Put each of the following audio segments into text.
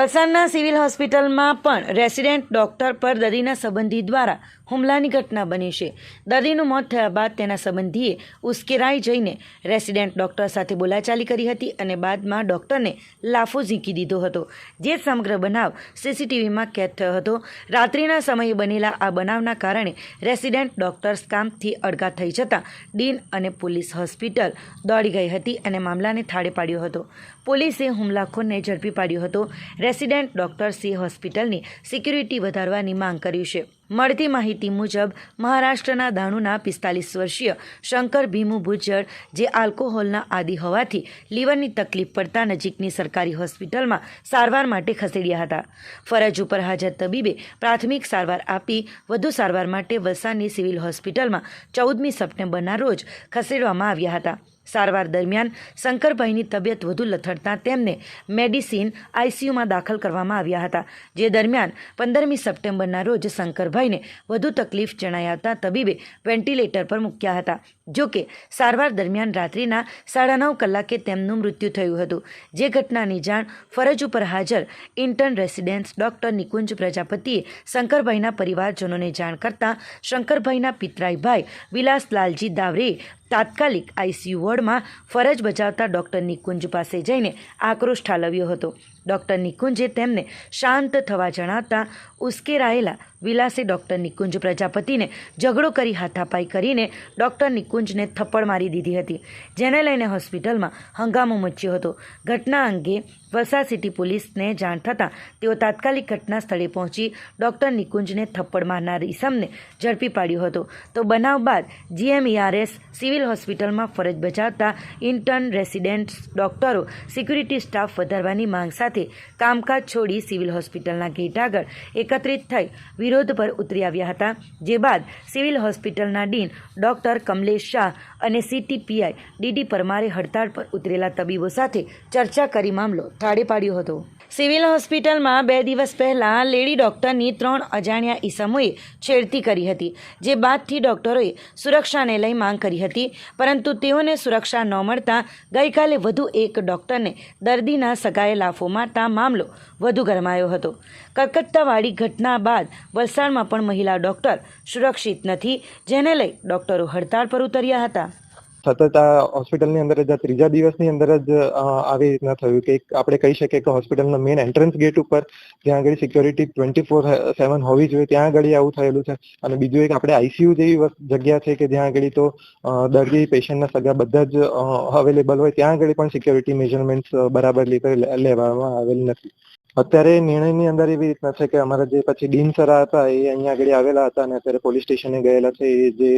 વલસાડના સિવિલ હોસ્પિટલમાં પણ રેસિડેન્ટ ડોક્ટર પર દર્દીના સંબંધી દ્વારા હુમલાની ઘટના બની છે. દર્દીનું મોત થયા બાદ તેના સંબંધીએ ઉશ્કેરાઈ જઈને રેસિડેન્ટ ડોક્ટર સાથે બોલાચાલી કરી હતી અને બાદમાં ડોક્ટરને લાફો ઝીંકી દીધો હતો. જે સમગ્ર બનાવ સીસીટીવીમાં કેદ થયો હતો. રાત્રિના સમયે બનેલા આ બનાવના કારણે રેસિડેન્ટ ડોક્ટર્સ કામથી અડગા થઈ જતાં ડીન અને પોલીસ હોસ્પિટલ દોડી ગઈ હતી અને મામલાને થાળે પાડ્યો હતો. પોલીસે હુમલાખોરને ઝડપી પાડ્યો હતો. રેસિડેન્ટ ડોક્ટર સી હોસ્પિટલની સિક્યુરિટી વધારવાની માંગ કરી છે. મળતી માહિતી મુજબ, મહારાષ્ટ્રના દાણુના પિસ્તાલીસ વર્ષીય શંકર ભીમુ ભુજ્જર જે આલ્કોહોલના આદિ હોવાથી લીવરની તકલીફ પડતા નજીકની સરકારી હોસ્પિટલમાં સારવાર માટે ખસેડ્યા હતા. ફરજ ઉપર હાજર તબીબે પ્રાથમિક સારવાર આપી, વધુ સારવાર માટે વલસાડની સિવિલ હોસ્પિટલમાં ચૌદમી સપ્ટેમ્બરના રોજ ખસેડવામાં આવ્યા હતા. સારવાર દરમિયાન શંકરભાઈની તબિયત વધુ લથડતા તેમને મેડિસિન આઈસીયુમાં દાખલ કરવામાં આવ્યા હતા, જે દરમિયાન પંદરમી સપ્ટેમ્બરના રોજ શંકરભાઈને વધુ તકલીફ જણાઈ આવતા તબીબે વેન્ટિલેટર પર મૂક્યા હતા. જો કે, સારવાર દરમિયાન રાત્રિના સાડા નવ કલાકે તેમનું મૃત્યુ થયું હતું. જે ઘટનાની જાણ ફરજ ઉપર હાજર ઇન્ટર્ન રેસિડેન્સ ડોક્ટર નિકુંજ પ્રજાપતિએ શંકરભાઈના પરિવારજનોને જાણ કરતાં શંકરભાઈના પિતરાઈભાઈ વિલાસલાલજી દાવરેએ તાત્કાલિક આઈસીયુ વોર્ડમાં ફરજ બજાવતા ડૉક્ટર નિકુંજ પાસે જઈને આક્રોશ ઠાલવ્યો હતો. ડૉક્ટર નિકુંજે તેમને શાંત થવા જણાવતા ઉશ્કેરાયેલા વિલાસે ડૉક્ટર નિકુંજ પ્રજાપતિને ઝઘડો કરી હાથાપાઈ કરીને ડૉક્ટર નિકુંજને થપ્પડ મારી દીધી હતી, જેને લઈને હોસ્પિટલમાં હંગામો મચ્યો હતો. ઘટના અંગે વલસાડ સિટી પોલીસને જાણ થતાં તેઓ તાત્કાલિક ઘટના સ્થળે પહોંચી ડૉક્ટર નિકુંજને થપ્પડ મારનાર ઈસમને ઝડપી પાડ્યો હતો. તો બનાવ બાદ જીએમઈઆરએસ સિવિલ હોસ્પિટલમાં ફરજ બજાવતા ઇન્ટર્ન રેસિડેન્ટ ડોક્ટરો સિક્યુરિટી સ્ટાફ વધારવાની માંગ સાથે કામકાજ છોડી સિવિલ હોસ્પિટલના ગેટ આગળ એકત્રિત થઈ વિરોધ પર ઉતરી આવ્યા હતા, જે બાદ સિવિલ હોસ્પિટલના ડીન ડોક્ટર કમલેશ શાહ અને સીટીપીઆઈ ડીડી પરમારે હડતાળ પર ઉતરેલા તબીબો સાથે ચર્ચા કરી મામલો થાળે પાડ્યો હતો. સિવિલ હોસ્પિટલમાં બે દિવસ પહેલાં લેડી ડૉક્ટરની ત્રણ અજાણ્યા ઈસમોએ છેડતી કરી હતી, જે બાદથી ડૉક્ટરોએ સુરક્ષાને લઈ માંગ કરી હતી. પરંતુ તેઓને સુરક્ષા ન મળતા ગઈકાલે વધુ એક ડૉક્ટરને દર્દીના સગાએ લાફો મારતા મામલો વધુ ગરમાયો હતો. કલકત્તાવાળી ઘટના બાદ વલસાડમાં પણ મહિલા ડૉક્ટર સુરક્ષિત નથી, જેને લઈ ડૉક્ટરો હડતાળ પર ઉતર્યા હતા. સતત આ હોસ્પિટલની અંદર જ, આ ત્રીજા દિવસની અંદર જ આવી રીતના થયું કે આપણે કહી શકીએ કે હોસ્પિટલના મેઇન એન્ટ્રન્સ ગેટ ઉપર જ્યાં આગળ સિક્યોરિટી ટ્વેન્ટી ફોર સેવન હોવી જોઈએ, ત્યાં આગળ આવું થયેલું છે. અને બીજું એક આપણે આઈસીયુ જેવી જગ્યા છે કે જ્યાં આગળ તો દર્દી, પેશન્ટના સગા બધા જ અવેલેબલ હોય, ત્યાં આગળ પણ સિક્યોરિટી મેઝરમેન્ટ બરાબર લેવામાં આવેલ નથી. અત્યારે નિર્ણયની અંદર એવી રીતના છે કે અમારા જે પછી ડીન સર હતા એ અહીંયા આગળ આવેલા હતા અને અત્યારે પોલીસ સ્ટેશને ગયેલા છે. એ જે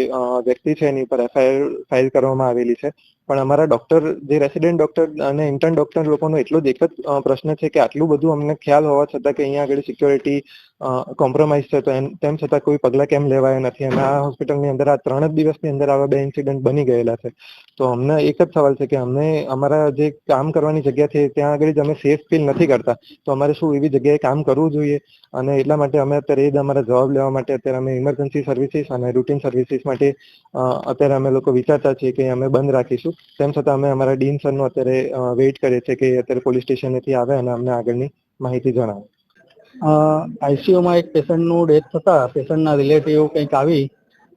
વ્યક્તિ છે એની ઉપર એફઆઈઆર ફાઇલ કરવામાં આવેલી છે. પણ અમારા ડોક્ટર, જે રેસિડેન્ટ ડોક્ટર અને ઇન્ટર્ન ડોક્ટર લોકોનો એટલો જ એક જ પ્રશ્ન છે કે આટલું બધું અમને ખ્યાલ હોવા છતાં કે અહીંયા આગળ સિક્યોરિટી કોમ્પ્રોમાઇઝ છે તો એમ, તેમ છતાં કોઈ પગલાં કેમ લેવાયા નથી. અને આ હોસ્પિટલની અંદર આ ત્રણ જ દિવસની અંદર આવા બે ઇન્સિડન્ટ બની ગયેલા છે. તો અમને એક જ સવાલ છે કે અમને અમારા જે કામ કરવાની જગ્યા છે ત્યાં આગળ અમે સેફ ફીલ નથી કરતા. તો અમારે શું એવી જગ્યાએ કામ કરવું જોઈએ? અને એટલા માટે અમે અત્યારે એ જ અમારા જવાબ લેવા માટે અત્યારે અમે ઇમરજન્સી સર્વિસીસ અને રૂટીન સર્વિસીસ માટે અત્યારે અમે લોકો વિચારતા છીએ કે અમે બંધ રાખીશું. તેમ છતાં અમે અમારા ડીન સરનો અત્યારે વેઇટ કરીએ છીએ કે અત્યારે પોલીસ સ્ટેશનેથી આવે અને અમને આગળની માહિતી જણાવે. આઈસીયુમાં એક પેશન્ટનું ડેથ થતા પેશન્ટના રિલેટિવ કંઈક આવી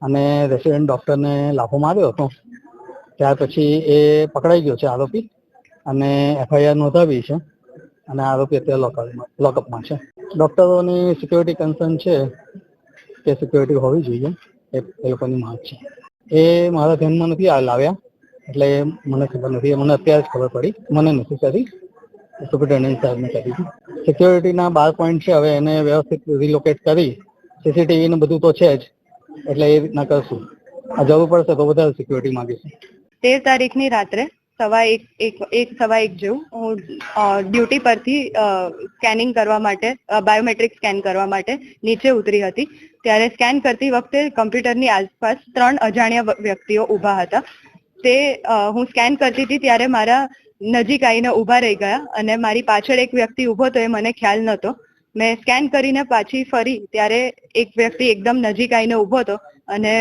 અને રેસિડેન્ટ ડોક્ટરને લાફો માર્યો હતો. ત્યાર પછી એ પકડાઈ ગયો છે આરોપી અને એફઆઈઆર નોંધાવી છે. અને આરોપી અત્યારે લોકઅપમાં લોકઅપમાં છે. ડોક્ટરોની સિક્યોરિટી કન્સર્ન છે કે સિક્યોરિટી હોવી જોઈએ. એ એ લોકોની માંગ છે. એ મારા ધ્યાનમાં નથી લાવ્યા. એટલે મને ખબર નથી. મને અત્યારે જ ખબર પડી. મને નથી કરી સુપરિન્ટેન્ડન્ટ સાહેબને કરી હતી સિક્યોરિટીના બાર પોઈન્ટ છે. હવે એને વ્યવસ્થિત રિલોકેટ કરી સીસીટીવી ને બધું તો છે જ. એટલે એ રીતના કરશું. આ જરૂર પડશે તો વધારે સિક્યોરિટી માંગીશું. તેર તારીખની રાત્રે સવા એક એક એક સવા એક જેવું. હું ડ્યુટી પરથી સ્કેનિંગ કરવા માટે બાયોમેટ્રિક સ્કેન કરવા માટે નીચે ઉતરી હતી. ત્યારે સ્કેન કરતી વખતે કમ્પ્યુટરની આસપાસ ત્રણ અજાણ્યા વ્યક્તિઓ ઊભા હતા. તે હું સ્કેન કરતી હતી ત્યારે મારા નજીક આવીને ઊભા રહી ગયા અને મારી પાછળ એક વ્યક્તિ ઊભો તો એ મને ખ્યાલ નહોતો. મેં સ્કેન કરીને પાછી ફરી ત્યારે એક વ્યક્તિ એકદમ નજીક આવીને ઊભો હતો અને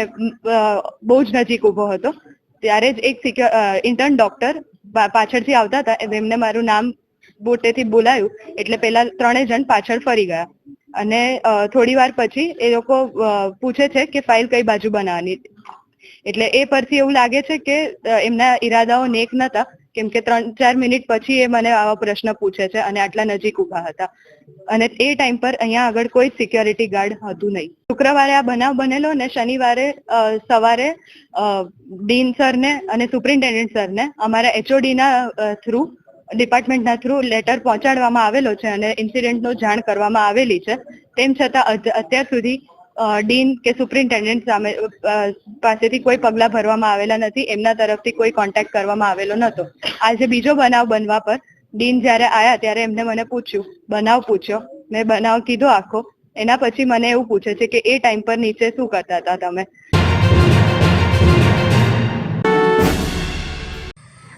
બહુ જ નજીક ઊભો હતો. ત્યારે જ એક ઇન્ટર્ન ડોક્ટર પાછળથી આવતા હતા. એમને મારું નામ બોટેથી બોલાયું. એટલે પેલા ત્રણેય જણ પાછળ ફરી ગયા. અને થોડી વાર પછી એ લોકો પૂછે છે કે ફાઇલ કઈ બાજુ બનાવવાની. એટલે એ પરથી એવું લાગે છે કે એમના ઈરાદાઓ નેક નતા. કેમ કે ત્રણ, ચાર મિનિટ પછી એ મને આવા પ્રશ્ન પૂછે છે અને આટલા નજીક ઊભા હતા. અને એ ટાઈમ પર અહીંયા આગળ કોઈ સિક્યોરિટી ગાર્ડ હતું નહીં. શુક્રવારે આ બનાવ બનેલો ને શનિવારે સવારે ડીન સરને અને સુપ્રિન્ટેન્ડન્ટ સરને અમારા એચઓડી ના થ્રુ ડિપાર્ટમેન્ટના થ્રુ લેટર પહોંચાડવામાં આવેલો છે અને ઇન્સિડન્ટનો જાણ કરવામાં આવેલી છે. તેમ છતાં અત્યાર સુધી ડીન કે સુપ્રિન્ટેન્ડન્ટ સામે પાસેથી કોઈ પગલા ભરવામાં આવેલા નથી, એમના તરફથી કોઈ કોન્ટેક્ટ કરવામાં આવેલો નહોતો. આજે બીજો બનાવ બનવા પર ડીન જ્યારે આયા ત્યારે એમને મને પૂછ્યું, બનાવ પૂછ્યો. મેં બનાવ કીધો આખો, એના પછી મને એવું પૂછે છે કે એ ટાઈમ પર નીચે શું કરતા હતા તમે?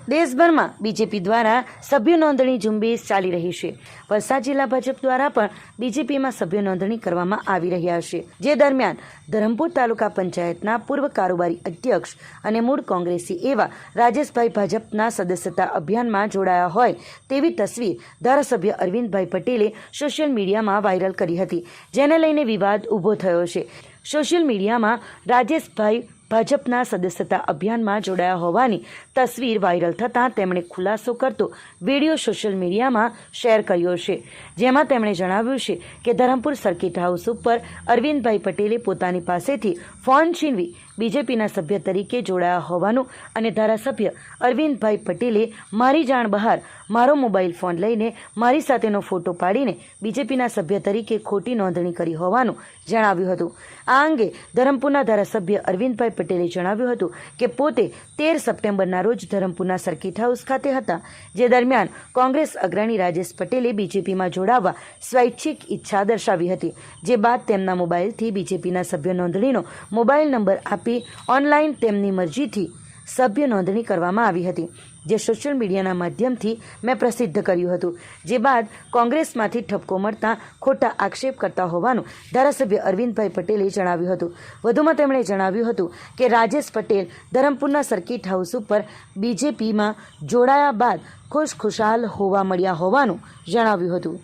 દેશભરમાં બીજેપી દ્વારા સભ્ય નોંધણી ઝુંબેશ ચાલી રહી છે. વલસાડ જિલ્લા ભાજપ દ્વારા પણ બીજેપીમાં સભ્ય નોંધણી કરવામાં આવી રહ્યા છે. જે દરમિયાન ધરમપુર તાલુકા પંચાયતના પૂર્વ કારોબારી અધ્યક્ષ અને મૂળ કોંગ્રેસી એવા રાજેશભાઈ ભાજપના સદસ્યતા અભિયાનમાં જોડાયા હોય તેવી તસવીર ધારાસભ્ય અરવિંદભાઈ પટેલે સોશિયલ મીડિયામાં વાયરલ કરી હતી. જેને લઈને વિવાદ ઊભો થયો છે. સોશિયલ મીડિયામાં રાજેશભાઈ ભાજપના સદસ્યતા અભિયાનમાં જોડાયા હોવાની તસવીર વાયરલ થતાં તેમણે ખુલાસો કરતો વીડિયો સોશિયલ મીડિયામાં શેર કર્યો છે. જેમાં તેમણે જણાવ્યું છે કે ધરમપુર સર્કિટ હાઉસ ઉપર અરવિંદભાઈ પટેલે પોતાની પાસેથી ફોન છીનવી બીજેપીના સભ્ય તરીકે જોડાયા હોવાનું અને ધારાસભ્ય અરવિંદભાઈ પટેલે મારી જાણ બહાર મારો મોબાઈલ ફોન લઈને મારી સાથેનો ફોટો પાડીને બીજેપીના સભ્ય તરીકે ખોટી નોંધણી કરી હોવાનું જણાવ્યું હતું. આ અંગે ધરમપુરના ધારાસભ્ય અરવિંદભાઈ પટેલે જણાવ્યું હતું કે પોતે તેર સપ્ટેમ્બરના રોજ ધરમપુરના સર્કિટ હાઉસ ખાતે હતા, જે દરમિયાન કોંગ્રેસ અગ્રણી રાજેશ પટેલે બીજેપીમાં જોડાવા સ્વૈચ્છિક ઈચ્છા દર્શાવી હતી, જે બાદ તેમના મોબાઈલથી બીજેપીના સભ્ય નોંધણીનો મોબાઈલ નંબર આપી ઓનલાઈન તેમની મરજીથી સભ્ય નોંધણી કરવામાં આવી હતી, જે સોશિયલ મીડિયાના માધ્યમથી મેં પ્રસિદ્ધ કર્યું હતું, જે બાદ કોંગ્રેસમાંથી ઠપકો મળતા ખોટા આક્ષેપ કરતા હોવાનું ધારાસભ્ય અરવિંદભાઈ પટેલે જણાવ્યું હતું. વધુમાં તેમણે જણાવ્યું હતું કે રાજેશ પટેલ ધરમપુરના સર્કિટ હાઉસ ઉપર બીજેપીમાં જોડાયા બાદ ખુશખુશાલ હોવા મળ્યા હોવાનું જણાવ્યું હતું.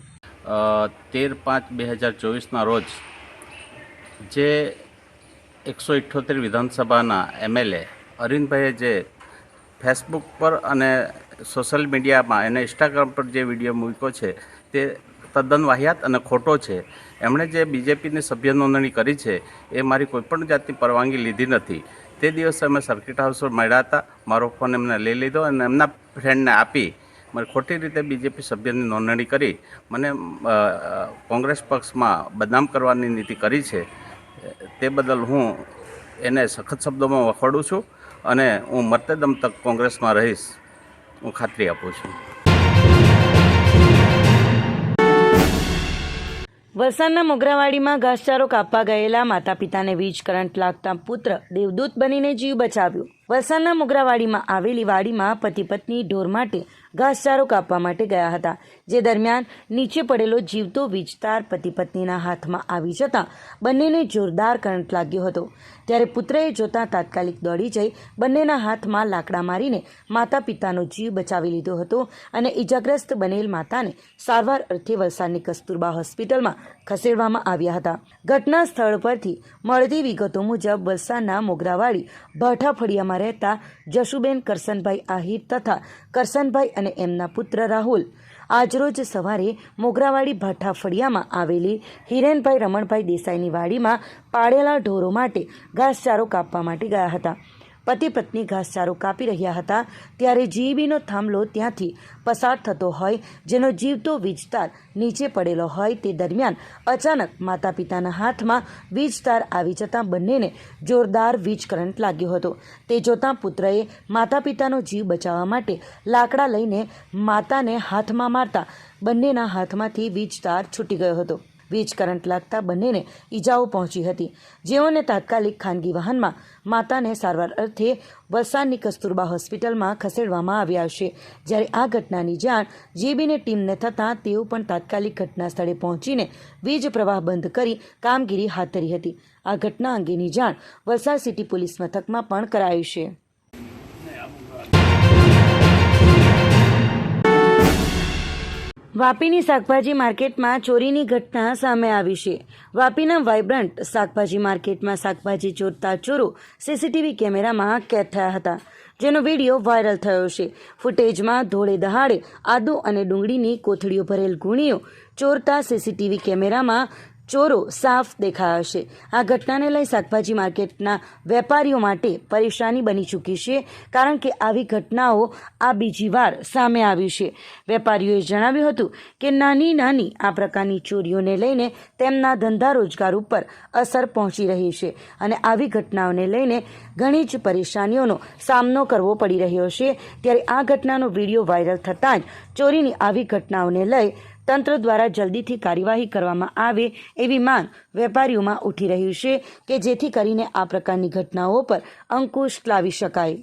તેર પાંચ બે હજાર ચોવીસના રોજ જે એકસો ઇઠ્ઠોતેર વિધાનસભાના એમએલએ અરવિંદભાઈએ જે ફેસબુક પર અને સોશિયલ મીડિયામાં એને ઇન્સ્ટાગ્રામ પર જે વીડિયો મૂક્યો છે, તે તદ્દન વાહિયાત અને ખોટો છે. એમણે જે બીજેપીની સભ્ય નોંધણી કરી છે, એ મારી કોઈપણ જાતની પરવાનગી લીધી નથી. તે દિવસે અમે સર્કિટ હાઉસ મળ્યા હતા. મારો ફોન એમને લઈ લીધો અને એમના ફ્રેન્ડને આપી મને ખોટી રીતે બીજેપી સભ્યની નોંધણી કરી. મને કોંગ્રેસ પક્ષમાં બદનામ કરવાની નીતિ કરી છે. તે બદલ હું એને સખત શબ્દોમાં વખોડું છું અને હું મતદમ તક કોંગ્રેસમાં રહીશ, હું ખાતરી આપું છું. વલસાડના મોગરાવાડીમાં ઘાસચારો કાપવા ગયેલા માતા પિતાને વીજ કરંટ લાગતા પુત્ર દેવદૂત બનીને જીવ બચાવ્યો. વલસાડના મોગરાવાડીમાં આવેલી વાડીમાં પતિ પત્ની ઢોર માટે ઘાસચારો કાપવા માટે ગયા હતા, જે દરમિયાન નીચે પડેલો જીવતો વીજતાર પતિ પત્નીના હાથમાં આવી જતાં બંનેને જોરદાર કરંટ લાગ્યો હતો. ત્યારે પુત્રએ જોતાં તાત્કાલિક દોડી જઈ બંનેના હાથમાં લાકડા મારીને માતા પિતાનો જીવ બચાવી લીધો હતો અને ઈજાગ્રસ્ત બનેલ માતાને સારવાર અર્થે વલસાડની કસ્તુરબા હોસ્પિટલમાં ખસેડવામાં આવ્યા હતા. ઘટના સ્થળ પરથી મળતી વિગતો મુજબ વલસાડના મોગરાવાડી ભાઠા ફળિયામાં રહેતા જશુબેન, કરસનભાઈ આહિર તથા કરસનભાઈ અને એમના પુત્ર રાહુલ આજરોજ સવારે મોગરાવાડી ભાઠા ફળિયામાં આવેલી હિરેનભાઈ રમણભાઈ દેસાઈની વાડીમાં પાળેલા ઢોરો માટે ઘાસચારો કાપવા માટે ગયા હતા. પતિ પત્ની ઘાસચારો કાપી રહ્યા હતા. ત્યારે જીબીનો થાંભલો ત્યાંથી પસાર થતો હોય, જેનો જીવતો વીજતાર નીચે પડેલો હોય તે દરમિયાન અચાનક માતા પિતાના હાથમાં વીજતાર આવી જતાં બંનેને જોરદાર વીજ કરંટ લાગ્યો હતો. તે જોતાં પુત્રએ માતા પિતાનો જીવ બચાવવા માટે લાકડા લઈને માતાને હાથમાં મારતા બંનેના હાથમાંથી વીજતાર છૂટી ગયો હતો. વીજ કરંટ લાગતા બંનેને ઈજાઓ પહોંચી હતી. જેઓને તાત્કાલિક ખાનગી વાહનમાં માતાને સારવાર અર્થે વલસાડની કસ્તુરબા હોસ્પિટલમાં ખસેડવામાં આવ્યા છે. જ્યારે આ ઘટનાની જાણ જેબીને ટીમને થતાં તેઓ પણ તાત્કાલિક ઘટના સ્થળે પહોંચીને વીજ પ્રવાહ બંધ કરી કામગીરી હાથ ધરી હતી. આ ઘટના અંગેની જાણ વલસાડ સિટી પોલીસ મથકમાં પણ કરાઈ છે. વાપીની શાકભાજી માર્કેટમાં ચોરીની ઘટના સામે આવી છે. વાપીના વાઇબ્રન્ટ શાકભાજી માર્કેટમાં શાકભાજી ચોરતા ચોરો સીસીટીવી કેમેરામાં કેદ થયા હતા, જેનો વીડિયો વાયરલ થયો છે. ફૂટેજમાં ધોળે દહાડે, આદુ અને ડુંગળીની કોથળીઓ ભરેલ ગુણીઓ ચોરતા સીસીટીવી કેમેરામાં ચોરો સાફ દેખાયા છે. આ ઘટનાને લઈ શાકભાજી માર્કેટના વેપારીઓ માટે પરેશાની બની ચૂકી છે, કારણ કે આવી ઘટનાઓ આ બીજી વાર સામે આવી છે. વેપારીઓએ જણાવ્યું હતું કે નાની નાની આ પ્રકારની ચોરીઓને લઈને તેમના ધંધા રોજગાર ઉપર અસર પહોંચી રહી છે અને આવી ઘટનાઓને લઈને ઘણી જ પરેશાનીઓનો સામનો કરવો પડી રહ્યો છે. ત્યારે આ ઘટનાનો વીડિયો વાયરલ થતાં જ ચોરીની આવી ઘટનાઓને લઈ તંત્ર દ્વારા જલ્દીથી કાર્યવાહી કરવામાં આવે એવી માંગ વેપારીઓમાં ઉઠી રહ્યું છે કે જેથી કરીને આ પ્રકારની ઘટનાઓ પર અંકુશ લાવી શકાય.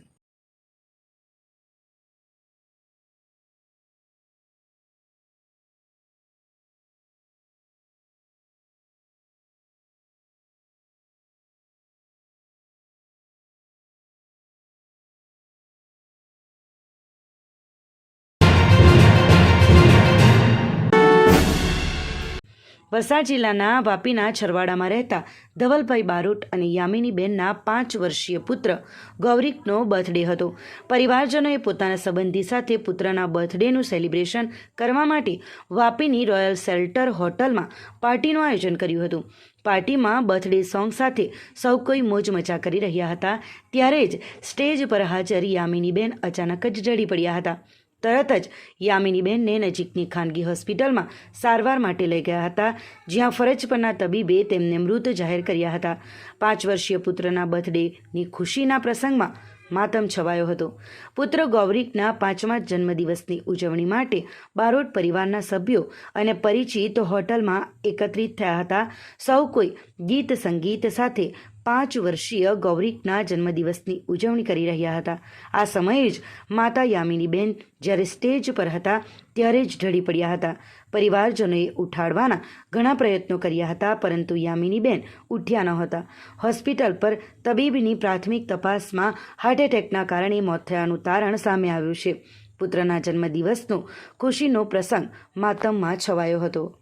વલસાડ જિલ્લાના વાપીના છરવાડામાં રહેતા ધવલભાઈ બારોટ અને યામિનીબેનના પાંચ વર્ષીય પુત્ર ગૌરિકનો બર્થડે હતો. પરિવારજનોએ પોતાના સંબંધી સાથે પુત્રના બર્થડેનું સેલિબ્રેશન કરવા માટે વાપીની રોયલ શેલ્ટર હોટલમાં પાર્ટીનું આયોજન કર્યું હતું. પાર્ટીમાં બર્થડે સોંગ સાથે સૌ કોઈ મોજ મજા કરી રહ્યા હતા. ત્યારે જ સ્ટેજ પર હાજર યામિનીબેન અચાનક જ જડી પડ્યા હતા. તરત જ યામિનીબેનને નજીકની ખાનગી હોસ્પિટલમાં સારવાર માટે લઈ ગયા હતા, જ્યાં ફરજ પરના તબીબે તેમને મૃત જાહેર કર્યા હતા. પાંચ વર્ષીય પુત્રના બર્થડેની ખુશીના પ્રસંગમાં માતમ છવાયો હતો. પુત્ર ગૌરિકના પાંચમા જન્મદિવસની ઉજવણી માટે બારોટ પરિવારના સભ્યો અને પરિચિત હોટલમાં એકત્રિત થયા હતા. સૌ કોઈ ગીત સંગીત સાથે પાંચ વર્ષીય ગૌરિકના જન્મદિવસની ઉજવણી કરી રહ્યા હતા. આ સમયે જ માતા યામિનીબેન જ્યારે સ્ટેજ પર હતા ત્યારે જ ઢળી પડ્યા હતા. પરિવારજનોએ ઉઠાડવાના ઘણા પ્રયત્નો કર્યા હતા, પરંતુ યામિનીબેન ઉઠ્યા નહોતા. હોસ્પિટલ પર તબીબની પ્રાથમિક તપાસમાં હાર્ટ એટેકના કારણે મોત થયાનું તારણ સામે આવ્યું છે. પુત્રના જન્મદિવસનો ખુશીનો પ્રસંગ માતમમાં છવાયો હતો.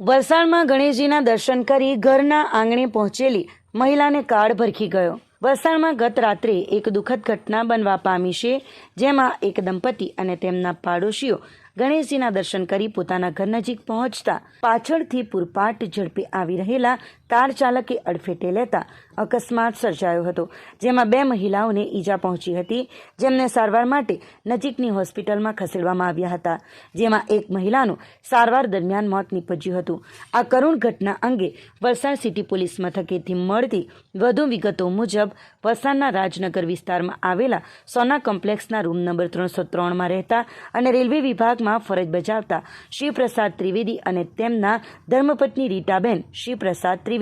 વલસાડમાં ગણેશજીના દર્શન કરી ઘરના આંગણે પહોંચેલી મહિલાને કાળ ભરખી ગયો. વલસાડમાં ગત રાત્રે એક દુઃખદ ઘટના બનવા પામી છે, જેમાં એક દંપતી અને તેમના પાડોશીઓ ગણેશજીના દર્શન કરી પોતાના ઘર નજીક પહોંચતા પાછળથી પૂરપાટ ઝડપી આવી રહેલા કાર ચાલકે અડફેટે લેતા અકસ્માત સર્જાયો હતો. જેમાં બે મહિલાઓને ઈજા પહોંચી હતી, જેમને સારવાર માટે નજીકની હોસ્પિટલમાં ખસેડવામાં આવ્યા હતા, જેમાં એક મહિલાનું સારવાર દરમિયાન મોત નીપજ્યું હતું. આ કરુણ ઘટના અંગે વલસાડ સિટી પોલીસ મથકેથી મળતી વધુ વિગતો મુજબ વલસાડના રાજનગર વિસ્તારમાં આવેલા સોના કોમ્પ્લેક્સના રૂમ નંબર ત્રણસો ત્રણમાં રહેતા અને રેલવે વિભાગમાં ફરજ બજાવતા શ્રીપ્રસાદ ત્રિવેદી અને તેમના ધર્મપત્ની રીટાબેન શ્રીપ્રસાદ ત્રિવેદી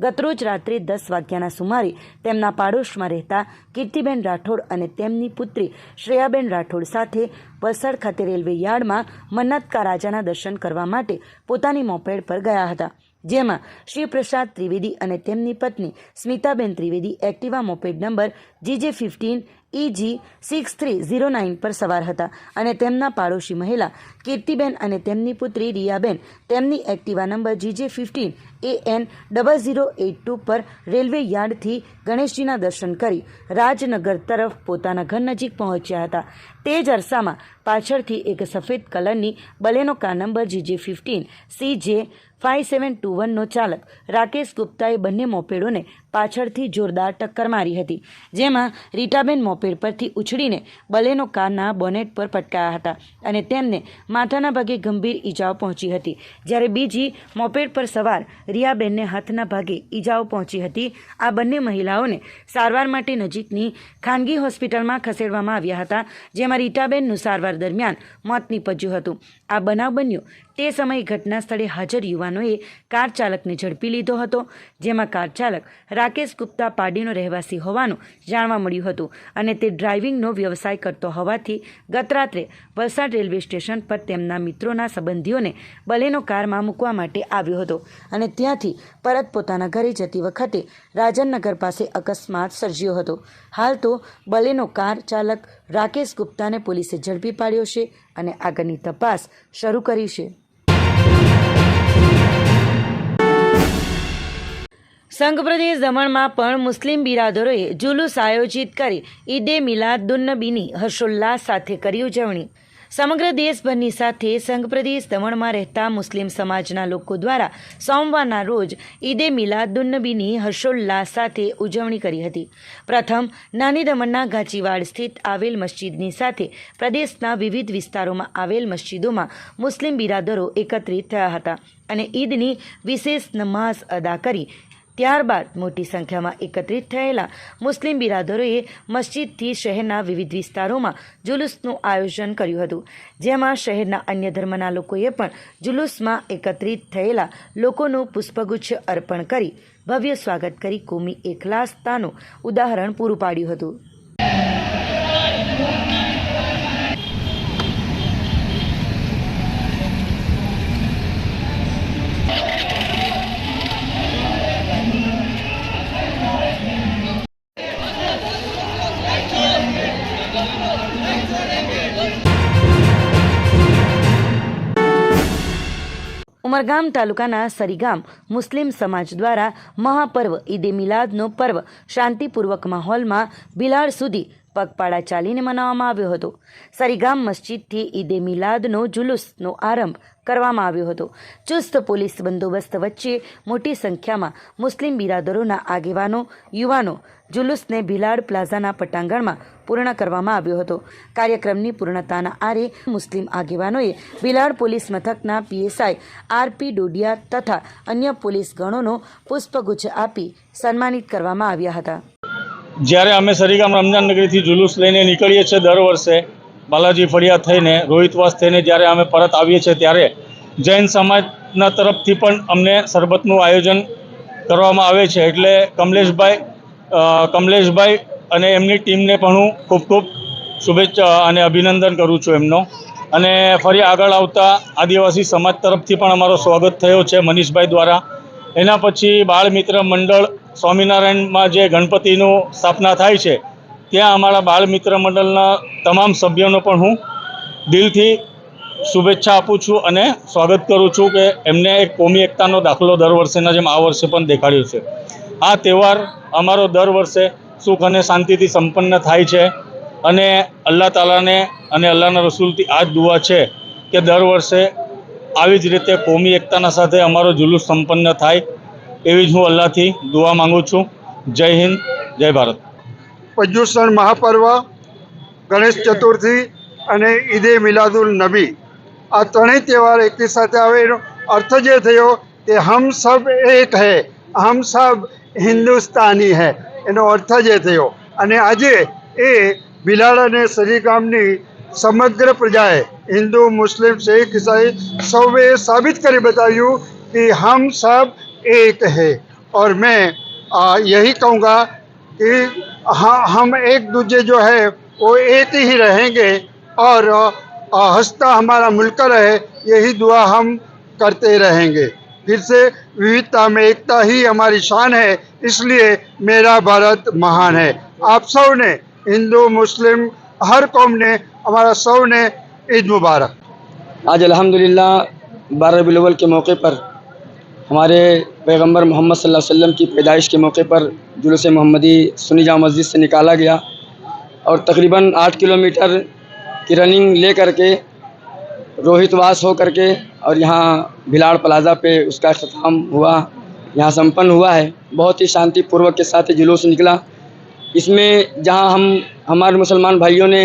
ગતરોજ રાત્રે દસ વાગ્યાના સુમારે તેમના પાડોશમાં રહેતા કીર્તિબેન રાઠોડ અને તેમની પુત્રી શ્રેયાબેન રાઠોડ સાથે વલસાડ ખાતે રેલવે યાર્ડમાં મન્નતકા રાજાના દર્શન કરવા માટે પોતાની મોપેડ પર ગયા હતા, જેમાં શિવપ્રસાદ ત્રિવેદી અને તેમની પત્ની Smitaben Trivedi Activa moped number GJ fifteen EG six three zero nine પર સવાર હતા અને તેમના પાડોશી મહિલા કીર્તિબેન અને તેમની પુત્રી રિયાબેન તેમની Activa number GJ fifteen A N double zero eight two પર રેલવે યાર્ડથી ગણેશજીના દર્શન કરી રાજનગર તરફ પોતાના ઘર નજીક પહોંચ્યા હતા. તે જ અરસામાં પાછળથી એક સફેદ કલરની Baleno car number GJ fifteen C J five seven two વનનો ચાલક રાકેશ ગુપ્તાએ બંને મોપેડોને પાછળથી જોરદાર ટક્કર મારી હતી, જેમાં રીટાબેન મોપેડ પરથી ઉછળીને બલેનો કારના બોનેટ પર પટકાયા હતા અને તેમને માથાના ભાગે ગંભીર ઈજાઓ પહોંચી હતી. જ્યારે બીજી મોપેડ પર સવાર રિયાબેનને હાથના ભાગે ઈજાઓ પહોંચી હતી. આ બંને મહિલાઓને સારવાર માટે નજીકની ખાનગી હોસ્પિટલમાં ખસેડવામાં આવ્યા હતા, જેમાં રીટાબેનનું સારવાર દરમિયાન મોત નીપજ્યું હતું. આ બનાવ બન્યો તે સમયે ઘટના સ્થળે હાજર યુવાનોએ કાર ચાલકને ઝડપી લીધો હતો, જેમાં કાર ચાલક રાકેશ ગુપ્તા પાડીનો રહેવાસી હોવાનું જાણવા મળ્યું હતું અને તે ડ્રાઇવિંગનો વ્યવસાય કરતો હોવાથી ગતરાત્રે વલસાડ રેલવે સ્ટેશન પર તેમના મિત્રોના સંબંધીઓને બલેનો કારમાં મૂકવા માટે આવ્યો હતો અને ત્યાંથી પરત પોતાના ઘરે જતી વખતે રાજનનગર પાસે અકસ્માત સર્જ્યો હતો. હાલ તો બલેનો કાર ચાલક રાકેશ ગુપ્તાને પોલીસે ઝડપી પાડ્યો છે અને આગળની તપાસ શરૂ કરી છે. સંઘ પ્રદેશ દમણમાં પણ મુસ્લિમ બિરાદરોએ જુલુસ આયોજિત કરી ઈદે મિલાદુન્નબીની હર્ષોલ્લાસ સાથે કરી ઉજવણી. સમગ્ર દેશભરની સાથે સંઘ પ્રદેશ દમણમાં રહેતા મુસ્લિમ સમાજના લોકો દ્વારા સોમવારના રોજ ઈદે મિલાદુન્નબીની હર્ષોલ્લાસ સાથે ઉજવણી કરી હતી. પ્રથમ, નાની દમણના ગાચીવાડ સ્થિત આવેલ મસ્જિદની સાથે પ્રદેશના વિવિધ વિસ્તારોમાં આવેલ મસ્જિદોમાં મુસ્લિમ બિરાદરો એકત્રિત થયા હતા અને ઈદની વિશેષ નમાઝ અદા કરી ત્યારબાદ મોટી સંખ્યામાં એકત્રિત થયેલા મુસ્લિમ બિરાદરોએ મસ્જિદથી શહેરના વિવિધ વિસ્તારોમાં જુલુસનું આયોજન કર્યું હતું, જેમાં શહેરના અન્ય ધર્મના લોકોએ પણ જુલુસમાં એકત્રિત થયેલા લોકોનું પુષ્પગુચ્છ અર્પણ કરી ભવ્ય સ્વાગત કરી કોમી એકલાસતાનું ઉદાહરણ પૂરું પાડ્યું હતું. ઉમરગામ તાલુકાના સરીગામ મુસ્લિમ સમાજ દ્વારા મહાપર્વ ઈદે મિલાદનો પર્વ શાંતિપૂર્વક માહોલમાં બિલાડ સુધી પગપાળા ચાલીને મનાવવામાં આવ્યો હતો. સરીગામ મસ્જિદથી ઈદે મિલાદનો જુલુસનો આરંભ કરવામાં આવ્યો હતો. ચુસ્ત પોલીસ બંદોબસ્ત વચ્ચે મોટી સંખ્યામાં મુસ્લિમ બિરાદરોના આગેવાનો, યુવાનો જુલુસને ભિલાડ પ્લાઝાના પટાંગણમાં પૂર્ણ કરવામાં આવ્યો હતો. કાર્યક્રમની પૂર્ણતાના આરે મુસ્લિમ આગેવાનોએ ભિલાડ પોલીસ મથકના પીએસઆઈ આરપી ડોડિયા તથા અન્ય પોલીસ ગણોનો પુષ્પગુચ્છ આપી સન્માનિત કરવામાં આવ્યા હતા. જ્યારે અમે સરીગામ રમજાન નગરીથી જુલુસ લઈને નીકળીએ છીએ દર વર્ષે, બાલાજી ફળિયા થઈને રોહિતવાસ થઈને જ્યારે અમે પરત આવીએ છીએ ત્યારે જૈન સમાજના તરફથી પણ અમને શરબતનું આયોજન કરવામાં આવે છે. એટલે કમલેશભાઈ કમલેશભાઈ અને એમની ટીમને પણ હું ખૂબ ખૂબ શુભેચ્છા અને અભિનંદન કરું છું એમનો. અને ફરી આગળ આવતા આદિવાસી સમાજ તરફથી પણ અમારો સ્વાગત થયો છે મનીષભાઈ દ્વારા. એના પછી બાળ મિત્ર મંડળ સ્વામિનારાયણમાં જે ગણપતિનું સ્થાપના થાય છે, ત્યાં અમારા બાળ મિત્ર મંડળના તમામ સભ્યોનો પણ હું દિલથી શુભેચ્છા આપું છું અને સ્વાગત કરું છું કે એમને એક કોમી એકતાનો દાખલો દર વર્ષેના જેમ આ વર્ષે પણ દેખાડ્યો છે. આ તહેવાર અમારો દર વર્ષે સુખ અને શાંતિથી સંપન્ન થાય છે. અને અલ્લાહ તાલાને અને અલ્લાહના રસૂલથી આ જ દુઆ છે કે દર વર્ષે આવી જ રીતે કોમી એકતાના સાથે અમારો જુલુસ સંપન્ન થાય એવી જ હું અલ્લાહથી દુઆ માંગુ છું. જય હિન્દ, જય ભારત. પર્યુષણ મહાપર્વ, ગણેશ ચતુર્થી અને ઈદે મિલાદુલ નબી. આ ત્રણેય તહેવાર એકી સાથે આવે એનો અર્થ જે થયો કે હમ સબ એક હૈ, હમ સબ હિન્દુસ્તાની હૈ એનો અર્થ જે થયો અને આજે એ બિલાડ અને સરીગામની સમગ્ર પ્રજાએ હિન્દુ મુસ્લિમ શીખ ઈસાઈ સૌએ સાબિત કરી બતાવ્યું કે હમ સબ એક હૈ और मैं आ, यही कहूँगा कि हाँ हम एक दूसरे जो है वो एक ही रहेंगे और आ, हंसता हमारा मुल्क रहे यही दुआ हम करते रहेंगे फिर से विविधता में एकता ही हमारी शान है, इसलिए मेरा भारत महान है। आप सबने, हिंदू, मुस्लिम, हर कौम ने, हमारा सबने ईद मुबारक। आज अल्हम्दुलिल्लाह बारह रबी अव्वल के मौके पर हमारे पैगंबर मोहम्मद सल्लल्लाहु अलैहि वसल्लम की पैदाइश के मौके पर जुलूस मोहम्मदी सुनी जामा मस्जिद से निकाला गया और तकरीबन आठ किलोमीटर की रनिंग ले करके रोहितवास हो करके और यहाँ भिलाड़ प्लाज़ा पे उसका अख्ताम हुआ, यहाँ संपन्न हुआ है। बहुत ही शांतिपूर्वक के साथ जुलूस निकला। इसमें जहाँ हम, हमारे मुसलमान भाइयों ने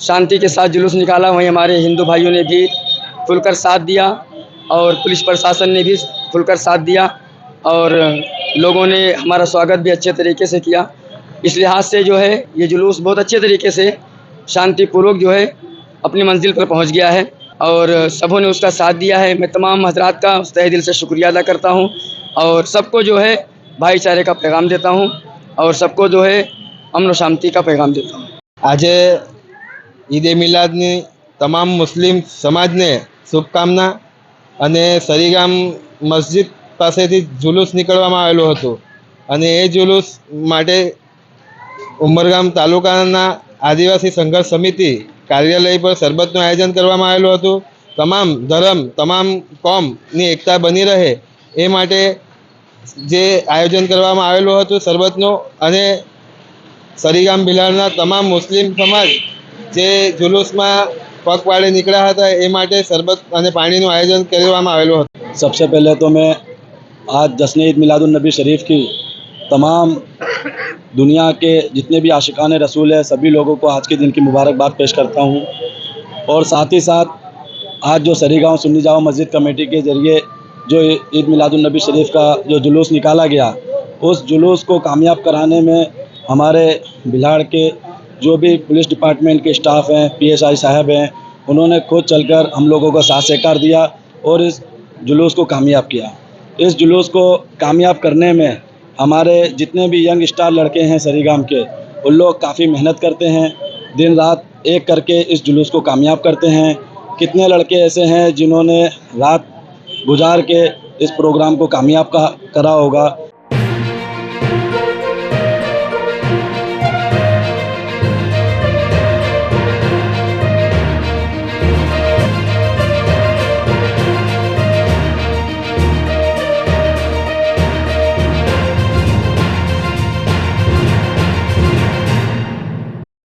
शांति के साथ जुलूस निकाला, वहीं हमारे हिंदू भाइयों ने भी खुलकर साथ दिया और पुलिस प्रशासन ने भी खुलकर साथ दिया और लोगों ने हमारा स्वागत भी अच्छे तरीके से किया। इस लिहाज से जो है, ये जुलूस बहुत अच्छे तरीके से शांतिपूर्वक जो है, अपनी मंजिल पर पहुँच गया है। और सबों ने उसका साथ दिया है मैं तमाम हजरात का तहे दिल से शुक्रिया अदा करता हूँ और सबको जो है भाईचारे का पैगाम देता हूँ और सबको जो है अमन और शांति का पैगाम देता हूँ આજે ઈદે મિલાદની તમામ મુસ્લિમ સમાજને શુભકામના અને સરીગામ મસ્જિદ પાસેથી જુલુસ નીકળવામાં આવેલું હતું અને એ જુલુસ માટે ઉમરગામ તાલુકાના આદિવાસી સંઘર્ષ સમિતિ કાર્યાલય પર શરબતનું આયોજન કરવામાં આવેલું હતું. તમામ ધર્મ, તમામ કોમની એકતા બની રહે એ માટે જે આયોજન કરવામાં આવેલું હતું શરબતનું અને સરીગામ ભિલાડના તમામ મુસ્લિમ સમાજ જે જુલુસમાં પગ નીકળ્યા હતા એ માટે શરબત અને પાણીનું આયોજન કરવામાં આવેલું હતું. સબસે પહેલે તો મેં આ જશ્ન ઈદ મિલાદુલનબી શરીફ કી तमाम दुनिया के जितने भी आशिकान रसूल है, सभी लोगों को आज के दिन की मुबारकबाद पेश करता हूँ। और साथ ही साथ, आज जो सरी गाँव सुन्नी जामा मस्जिद कमेटी के ज़रिए जो ईद मिलादुलनबी शरीफ का जो जुलूस निकाला गया, उस जुलूस को कामयाब कराने में हमारे बिलाड़ के जो भी पुलिस डिपार्टमेंट के स्टाफ हैं, पीएसआई साहब हैं, उन्होंने खुद चलकर हम लोगों को साथ सहकार दिया और इस जुलूस को कामयाब किया। इस जुलूस को कामयाब करने में हमारे जितने भी यंग स्टार लड़के हैं सरीगाम के, उन लोग काफ़ी मेहनत करते हैं, दिन रात एक करके इस जुलूस को कामयाब करते हैं। कितने लड़के ऐसे हैं जिन्होंने रात गुजार के इस प्रोग्राम को कामयाब का, करा होगा।